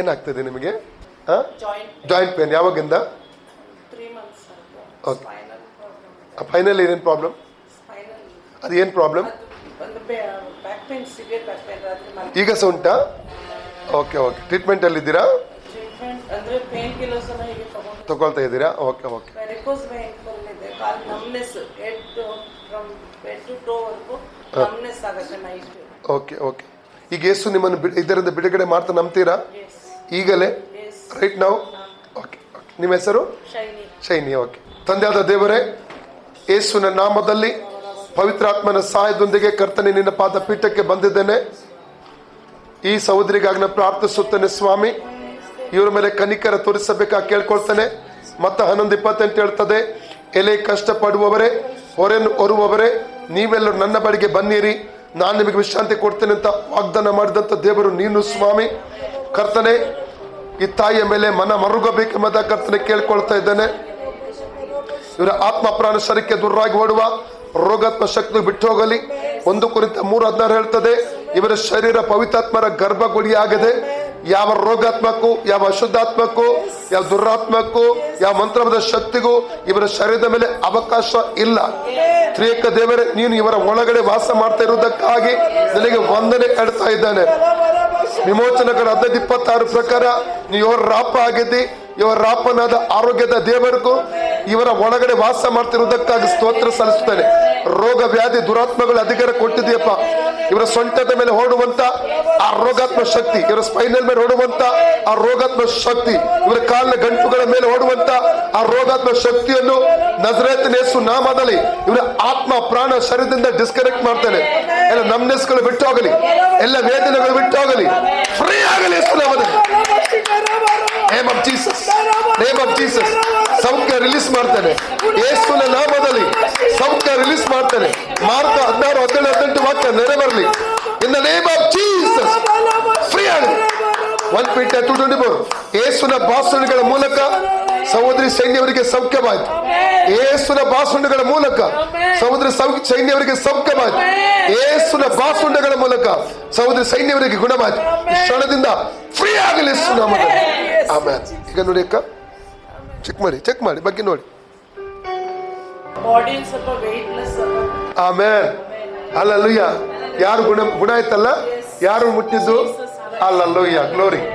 ಏನಾಗ್ತದೆ ನಿಮಗೆ? Joint pain ಯಾವಾಗಿಂದ? ಓಕೆ ಫೈನಲ್ ಏನೇನು ಪ್ರಾಬ್ಲಮ್ ಅದು ಏನು ಪ್ರಾಬ್ಲಮ್ ಈಗ ಸಹ ಉಂಟಾ? ಓಕೆ ಓಕೆ ಟ್ರೀಟ್ಮೆಂಟಲ್ಲಿ ಇದ್ದೀರಾ? ತಗೊಳ್ತಾ ಇದ್ದೀರಾ? ಓಕೆ ಓಕೆ ಓಕೆ ಓಕೆ ಈಗ ಎಷ್ಟು ನಿಮ್ಮನ್ನು ಇದರಿಂದ ಬಿಡುಗಡೆ ಮಾಡ್ತಾ ನಂಬ್ತೀರಾ? ಈಗಲೇ? ರೈಟ್ ನಾವು ಓಕೆ ಓಕೆ ನಿಮ್ಮ ಹೆಸರು? ಶೈನಿ. ಶೈನಿ ಓಕೆ ತಂದೆಯಾದ ದೇವರೇ ಯೇಸುವಿನ ನಾಮದಲ್ಲಿ ಪವಿತ್ರಾತ್ಮನ ಸಹಾಯದೊಂದಿಗೆ ಕರ್ತನೆ ನಿನ್ನ ಪಾದ ಪೀಠಕ್ಕೆ ಬಂದಿದ್ದೇನೆ. ಈ ಸಹೋದರಿಗಾಗಿ ನಾನು ಪ್ರಾರ್ಥಿಸುತ್ತೇನೆ ಸ್ವಾಮಿ. ಇವರ ಮೇಲೆ ಕನಿಕರ ತೋರಿಸಬೇಕಾ ಕೇಳ್ಕೊಳ್ತೇನೆ. ಮತ್ತೆ ಹನ್ನೊಂದು ಇಪ್ಪತ್ತೆಂಟು ಹೇಳ್ತದೆ ಎಲೆ ಕಷ್ಟಪಡುವವರೇ ಹೊರೆಯನ್ನು ಹೊರುವವರೇ ನೀವೆಲ್ಲರೂ ನನ್ನ ಬಳಿಗೆ ಬನ್ನಿರಿ. ನಾನು ನಿಮಗೆ ವಿಶ್ರಾಂತಿ ಕೊಡ್ತೇನೆ ಅಂತ ವಾಗ್ದಾನ ಮಾಡಿದಂಥ ದೇವರು ನೀನು ಸ್ವಾಮಿ. ಕರ್ತನೆ, ಈ ತಾಯಿಯ ಮೇಲೆ ಮನ ಮರುಗಬೇಕೆಂಬುದ ಕರ್ತನೆ ಕೇಳ್ಕೊಳ್ತಾ ಇದ್ದೇನೆ. ಇವರ ಆತ್ಮ ಪ್ರಾಣ ಶರೀರಕ್ಕೆ ದುರ್ರಾಗಿ ಓಡುವ ರೋಗಾತ್ಮ ಶಕ್ತಿ ಬಿಟ್ಟು ಹೋಗಲಿ. ಒಂದು ಕುರಿತ ಮೂರು ಹದಿನಾರು ಹೇಳ್ತದೆ, ಇವರ ಶರೀರ ಪವಿತ್ರಾತ್ಮರ ಗರ್ಭಗುಡಿಯಾಗದೆ. ಯಾವ ರೋಗಾತ್ಮಕ್ಕೂ, ಯಾವ ಅಶುದ್ಧಾತ್ಮಕ್ಕೂ, ಯಾವ ದುರಾತ್ಮಕ್ಕೂ, ಯಾವ ಮಂತ್ರವಾದ ಶಕ್ತಿಗೂ ಇವರ ಶರೀರದ ಮೇಲೆ ಅವಕಾಶ ಇಲ್ಲ. ತ್ರಿಯೇಕ ದೇವರೇ, ನೀನು ಇವರ ಒಳಗಡೆ ವಾಸ ಮಾಡ್ತಾ ಇರುವುದಕ್ಕಾಗಿ ನನಗೆ ವಂದನೆ ಹೇಳ್ತಾ ಇದ್ದಾನೆ. ವಿಮೋಚನಗಳ ಹದಿನೈದು ಇಪ್ಪತ್ತಾರು ಪ್ರಕಾರ ನೀವು ಇವರ ರಾಪ ಆಗಿದ್ದಿ, ಇವರ ರಾಪನಾದ ಆರೋಗ್ಯದ ದೇವರಿಗೂ ಇವರ ಒಳಗಡೆ ವಾಸ ಮಾಡ್ತಿರುವುದಕ್ಕಾಗಿ ಸ್ತೋತ್ರ ಸಲ್ಲಿಸುತ್ತೇನೆ. ರೋಗ ವ್ಯಾಧಿ ದುರಾತ್ಮಗಳ ಅಧಿಕಾರ ಕೊಟ್ಟಿದೆಯಪ್ಪ ಇವರ ಸೊಂಟದ ಮೇಲೆ ಹೊರಡುವಂತ ಆ ರೋಗಾತ್ಮ ಶಕ್ತಿ, ಇವರ ಸ್ಪೈನಲ್ ಮೇಲೆ ಹೊರಡುವಂತ ಆ ರೋಗಾತ್ಮ ಶಕ್ತಿ, ಇವರ ಕಾಲಿನ ಗಂಟುಗಳ ಮೇಲೆ ಹೊರಡುವಂತ ಆ ರೋಗಾತ್ಮ ಶಕ್ತಿಯನ್ನು ನಜರೇತನೇಸು ನಾಮದಲ್ಲಿ ಇವರ ಆತ್ಮ, ಪ್ರಾಣ ಶರೀರದಿಂದ ಡಿಸ್ಕನೆಕ್ಟ್ ಮಾಡ್ತಾನೆ. ಎಲ್ಲ ನಮ್ನೆಸ್ಗಳು ಬಿಟ್ಟು ಹೋಗಲಿ ಎಲ್ಲ ವೇದನೆಗಳು ಬಿಟ್ಟು ಹೋಗಲಿ ಫ್ರೀ ಆಗಲಿ name of Jesus name of Jesus ಸೌಖ್ಯ ರಿಲೀಸ್ ಮಾಡ್ತಾನೆ. ಯೇಸುನ ನಾಮದಲ್ಲಿ ಸೌಖ್ಯ ರಿಲೀಸ್ ಮಾಡ್ತೇನೆ ಮಾರ್ಕ ಹದಿನಾರು ಹದಿನೇಳು ಹದಿನೆಂಟು ವಾಕ್ಯ ನೆರವೇರಲಿ in the name of Jesus free ಆಗಲಿ ಒನ್ ಪೀಠ ಫೋರ್ ಯೇಸುವಿನ ಭಾಷಣಗಳ ಮೂಲಕ ಸಹೋದರಿ ಸೈನ್ಯವರಿಗೆ ಸೌಖ್ಯವಾಯಿತು. ಏಸುನ ಭಾಷಣಗಳ ಮೂಲಕ ಸಹೋದರಿ ಸೈನ್ಯವರಿಗೆ ಸೌಖ್ಯವಾಯಿತು. ಏಸುನ ಭಾಷಣಗಳ ಮೂಲಕ ಸಹೋದರಿ ಸೈನ್ಯವರಿಗೆ ಗುಣವಾಯಿತು. ಕ್ಷಣದಿಂದ ಫ್ರೀ ಆಗಲಿ ಆಮೇಲೆ ಈಗ ನೋಡಿ ಅಕ್ಕ. ಚೆಕ್ ಮಾಡಿ ಚೆಕ್ ಮಾಡಿ. ಬಗ್ಗೆ ನೋಡಿ. ಆಮೇಲೆ ಅಲ್ಲ ಯಾರು ಗುಣ ಗುಣ ಆಯ್ತಲ್ಲ? ಯಾರು ಮುಟ್ಟಿದ್ದು? Hallelujah. Glory.